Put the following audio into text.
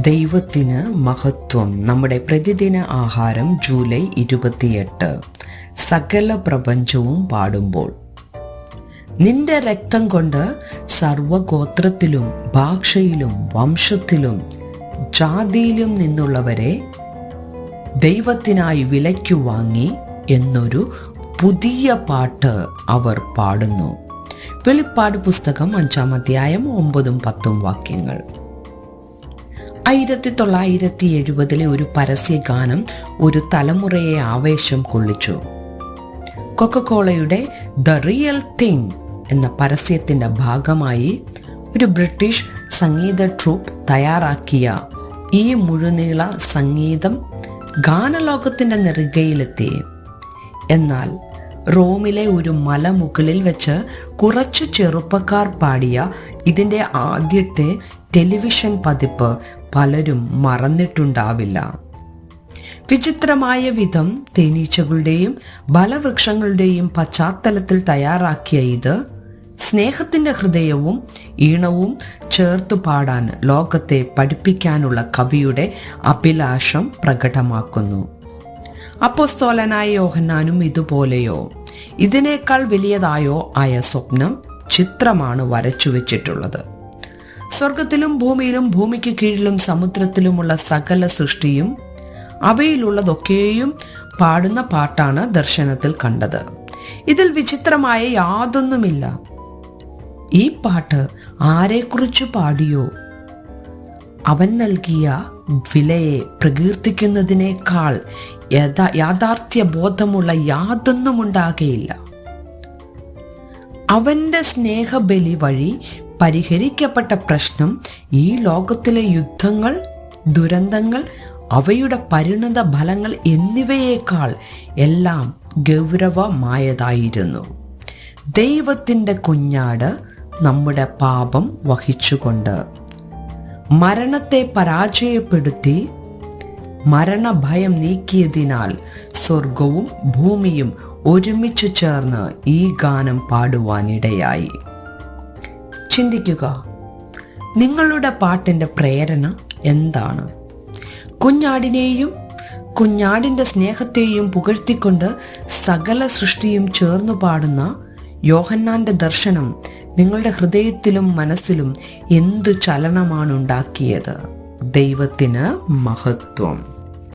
ദൈവത്തിന് മഹത്വം. നമ്മുടെ പ്രതിദിന ആഹാരം ജൂലൈ ഇരുപത്തിയെട്ട്. സകല പ്രപഞ്ചവും പാടുമ്പോൾ. നിന്റെ രക്തം കൊണ്ട് സർവഗോത്രത്തിലും ഭാഷയിലും വംശത്തിലും ജാതിയിലും നിന്നുള്ളവരെ ദൈവത്തിനായി വിലയ്ക്കു വാങ്ങി എന്നൊരു പുതിയ പാട്ട് അവർ പാടുന്നു. വെളിപ്പാട് പുസ്തകം അഞ്ചാം അധ്യായം ഒമ്പതും പത്തും വാക്യങ്ങൾ. ആയിരത്തി തൊള്ളായിരത്തി എഴുപതിലെ ഒരു പരസ്യഗാനം ഒരു തലമുറയെ ആവേശം കൊള്ളിച്ചു. കൊക്കക്കോളയുടെ ദ റിയൽ തിങ് എന്ന പരസ്യത്തിന്റെ ഭാഗമായി ഒരു ബ്രിട്ടീഷ് സംഗീത ട്രൂപ്പ് തയ്യാറാക്കിയ ഈ മുഴുനീള സംഗീതം ഗാനലോകത്തിന്റെ നെറുകയിലെത്തി. എന്നാൽ റോമിലെ ഒരു മലമുകളിൽ വെച്ച് കുറച്ച് ചെറുപ്പക്കാർ പാടിയ ഇതിന്റെ ആദ്യത്തെ ടെലിവിഷൻ പതിപ്പ് പലരും മറന്നിട്ടുണ്ടാവില്ല. വിചിത്രമായ വിധം തേനീച്ചകളുടെയും ബലവൃക്ഷങ്ങളുടെയും പശ്ചാത്തലത്തിൽ തയ്യാറാക്കിയ ഇത് സ്നേഹത്തിന്റെ ഹൃദയവും ഈണവും ചേർത്തു പാടാൻ ലോകത്തെ പഠിപ്പിക്കാനുള്ള കവിയുടെ അഭിലാഷം പ്രകടമാക്കുന്നു. അപ്പോസ്തോലനായ യോഹന്നാനും ഇതുപോലെയോ. ഇതിനേക്കാൾ വലിയതായോ ആയ സ്വപ്നം ചിത്രമാണ് വരച്ചു വെച്ചിട്ടുള്ളത് സ്വർഗത്തിലും ഭൂമിയിലും ഭൂമിക്ക് കീഴിലും സമുദ്രത്തിലുമുള്ള സകല സൃഷ്ടിയും അവയിലുള്ളതൊക്കെയും പാടുന്ന പാട്ടാണ് ദർശനത്തിൽ കണ്ടത്. ഇതിൽ വിചിത്രമായ യാതൊന്നുമില്ല. ഈ പാട്ട് ആരെക്കുറിച്ച് പാടിയോ? അവൻ നൽകിയ വിലയെ പ്രകീർത്തിക്കുന്നതിനേക്കാൾ യഥാ യാഥാർത്ഥ്യ ബോധമുള്ള യാതൊന്നും ഉണ്ടാകയില്ല അവന്റെ സ്നേഹബലി വഴി പരിഹരിക്കപ്പെട്ട പ്രശ്നം ഈ ലോകത്തിലെ യുദ്ധങ്ങൾ ദുരന്തങ്ങൾ അവയുടെ പരിണത ഫലങ്ങൾ എന്നിവയേക്കാൾ എല്ലാം ഗൗരവമായതായിരുന്നു. ദൈവത്തിന്റെ കുഞ്ഞാട് നമ്മുടെ പാപം വഹിച്ചുകൊണ്ട് മരണത്തെ പരാജയപ്പെടുത്തി മരണഭയം നീക്കിയതിനാൽ സ്വർഗവും ഭൂമിയും ഒരുമിച്ച് ചേർന്ന് ഈ ഗാനം പാടുവാനിടയായി. ചിന്തിക്കുക. നിങ്ങളുടെ പാട്ടിന്റെ പ്രേരണ എന്താണ്? കുഞ്ഞാടിനെയും കുഞ്ഞാടിന്റെ സ്നേഹത്തെയും പുകഴ്ത്തിക്കൊണ്ട് സകല സൃഷ്ടിയും ചേർന്നു പാടുന്ന യോഹന്നാന്റെ ദർശനം നിങ്ങളുടെ ഹൃദയത്തിലും മനസ്സിലും എന്ത് ചലനമാണ് ഉണ്ടാക്കിയത്? ദൈവത്തിന് മഹത്വം.